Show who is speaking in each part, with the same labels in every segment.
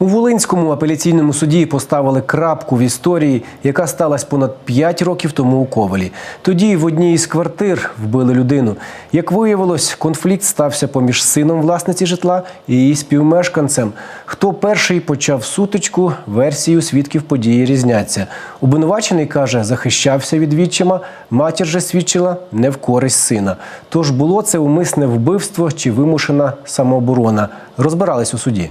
Speaker 1: У Волинському апеляційному суді поставили крапку в історії, яка сталася понад 5 років тому у Ковалі. Тоді в одній із квартир вбили людину. Як виявилось, конфлікт стався поміж сином власниці житла і її співмешканцем. Хто перший почав сутичку, версії у свідків події різняться. Обвинувачений каже, захищався від відчима, матір же свідчила не в користь сина. Тож було це умисне вбивство чи вимушена самооборона. Розбирались у суді.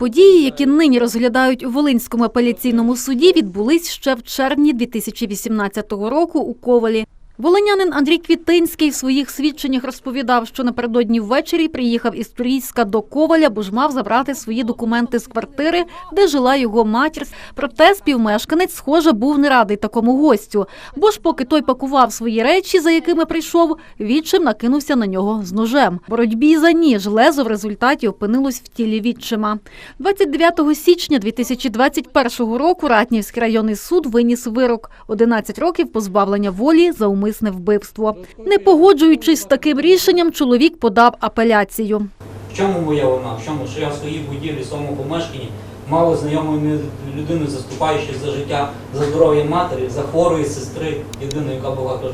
Speaker 2: Події, які нині розглядають у Волинському апеляційному суді, відбулись ще в червні 2018 року у Ковалі. Волинянин Андрій Квітинський в своїх свідченнях розповідав, що напередодні ввечері приїхав із Турійська до Коваля, бо ж мав забрати свої документи з квартири, де жила його матір. Проте співмешканець, схоже, був не радий такому гостю. Бо ж поки той пакував свої речі, за якими прийшов, відчим накинувся на нього з ножем. Боротьбі за ніж лезо в результаті опинилось в тілі відчима. 29 січня 2021 року Ратнівський районний суд виніс вирок 11 років позбавлення волі за умисне вбивство. Не погоджуючись з таким рішенням, чоловік подав апеляцію.
Speaker 3: В чому моя вина? В чому? Що я в своїй будівлі, в своєму помешканні, мало знайомої людини, заступаючи за життя, за здоров'я матері, за хворої сестри, єдиної, яка була теж.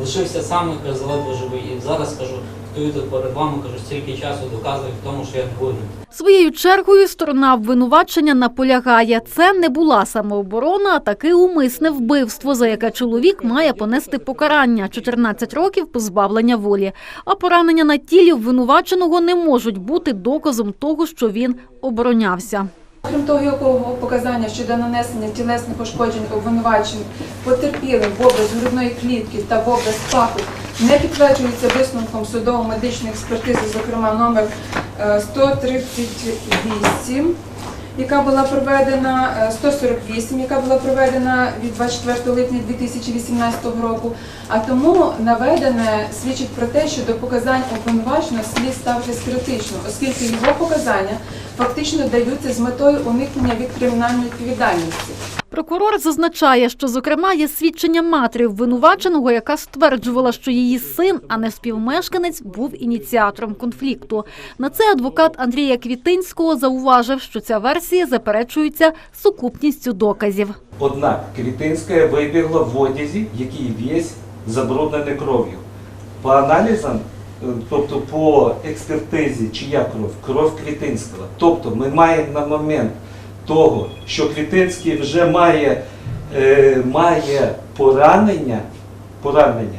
Speaker 3: Лишився сам, кажу, заледве. І зараз кажу, стою тут перед вами, кажу, стільки часу доказую в тому, що я не винен.
Speaker 2: Своєю чергою сторона обвинувачення наполягає, це не була самооборона, а таки умисне вбивство, за яке чоловік має понести покарання 14 років позбавлення волі. А поранення на тілі обвинуваченого не можуть бути доказом того, що він оборонявся.
Speaker 4: Крім того, якого показання щодо нанесення тілесних пошкоджень обвинувачень потерпілим в образ грудної клітки та в образ паху не підтверджується висновком судово-медичної експертизи, зокрема номер е, 138, яка була проведена е, 148, яка була проведена від 24 липня 2018 року. А тому наведене свідчить про те, що до показань обвинуваченого слід ставитись критично, оскільки його показання фактично даються з метою уникнення від кримінальної відповідальності.
Speaker 2: Прокурор зазначає, що зокрема є свідчення матері обвинуваченого, яка стверджувала, що її син, а не співмешканець, був ініціатором конфлікту. На це адвокат Андрія Квітинського зауважив, що ця версія заперечується сукупністю доказів.
Speaker 5: Однак Квітинська вибігла в одязі, який весь забруднений кров'ю. По аналізам, е, тобто по експертизі, чия кров? Кров Квітинського. Тобто ми маємо на момент того, що Квітицький вже має, е, має поранення, поранення.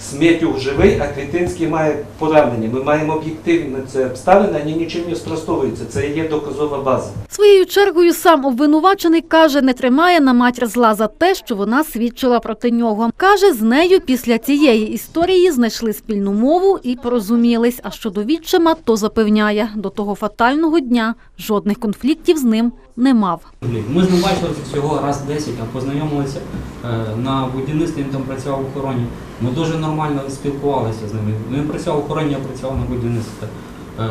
Speaker 5: Сметюх живий, а Квітинський має поранення. Ми маємо об'єктивно це обставини, вони нічим не спростовуються. Це є доказова база.
Speaker 2: Своєю чергою сам обвинувачений каже, не тримає на матір зла за те, що вона свідчила проти нього. Каже, з нею після цієї історії знайшли спільну мову і порозумілись. А щодо відчима, то запевняє, до того фатального дня жодних конфліктів з ним не мав.
Speaker 3: Ми з ним бачилися всього раз 10, а познайомилися е, на будівництві, він там працював в охороні. Ми дуже нормально спілкувалися з ним. Він працював в охороні, я працював на будівництві е,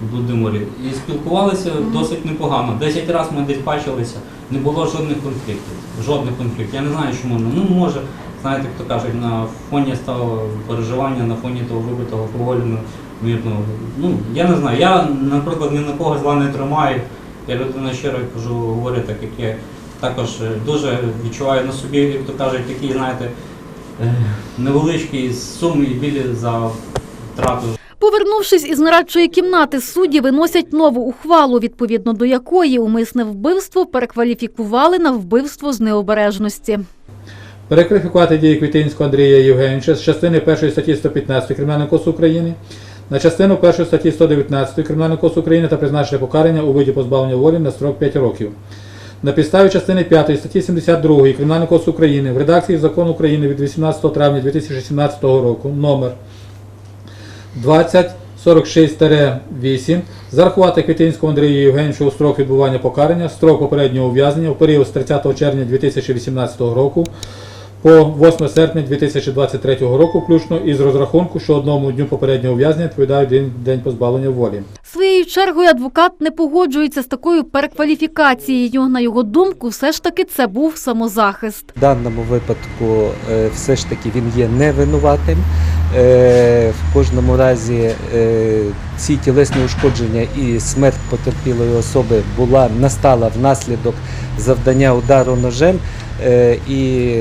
Speaker 3: в Володимирі. І спілкувалися досить непогано. Десять разів ми десь бачилися, не було жодних конфліктів. Жодних конфліктів. Я не знаю, чому. Ну, може, знаєте, як то кажуть, на фоні стало переживання, на фоні того вибитого алкоголю, ну, мирного. Ну, я не знаю. Я, наприклад, ні на кого зла не тримаю. Я людина щиро кажу, говорю так, як я також е, дуже відчуваю на собі, як то кажуть, такі, знаєте, е, невеличкі суми і білі за втрату
Speaker 2: Повернувшись із нарадчої кімнати, судді виносять нову ухвалу, відповідно до якої умисне вбивство перекваліфікували на вбивство з необережності.
Speaker 6: Перекваліфікувати дії Квітинського Андрія Євгеновича з частини 1 статті 115 Кримінального кодексу України на частину 1 статті 119 Кримінального кодексу України та призначити покарання у виді позбавлення волі на строк 5 років. На підставі частини 5 статті 72 Кримінального кодексу України в редакції Закону України від 18 травня 2017 року номер 2046-8 зарахувати Квітинському Андрію Євгеновичу у строк відбування покарання, строк попереднього ув'язнення у період з 30 червня 2018 року по 8 серпня 2023 року, включно із розрахунку, що одному дню попереднього ув'язнення відповідає один день позбавлення волі.
Speaker 2: Своєю чергою адвокат не погоджується з такою перекваліфікацією. На його думку, все ж таки це був самозахист.
Speaker 7: В даному випадку е, все ж таки він є невинуватим.
Speaker 5: Е, В кожному разі е, ці тілесні ушкодження і смерть потерпілої особи була настала внаслідок завдання удару ножем, і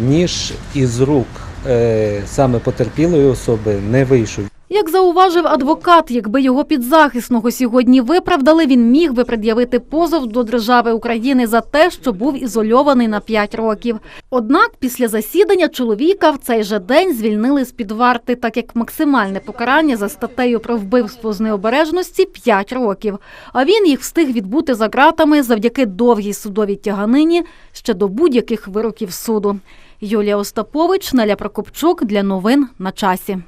Speaker 5: ніж із рук саме потерпілої особи не вийшов.
Speaker 2: Як зауважив адвокат, якби його підзахисного сьогодні виправдали, він міг би пред'явити позов до держави України за те, що був ізольований на 5 років. Однак після засідання чоловіка в цей же день звільнили з під варти, так як максимальне покарання за статтею про вбивство з необережності 5 років. А він їх встиг відбути за ґратами завдяки довгій судовій тяганині ще до будь-яких вироків суду. Юлія Остапович, Неля Прокопчук для новин на часі.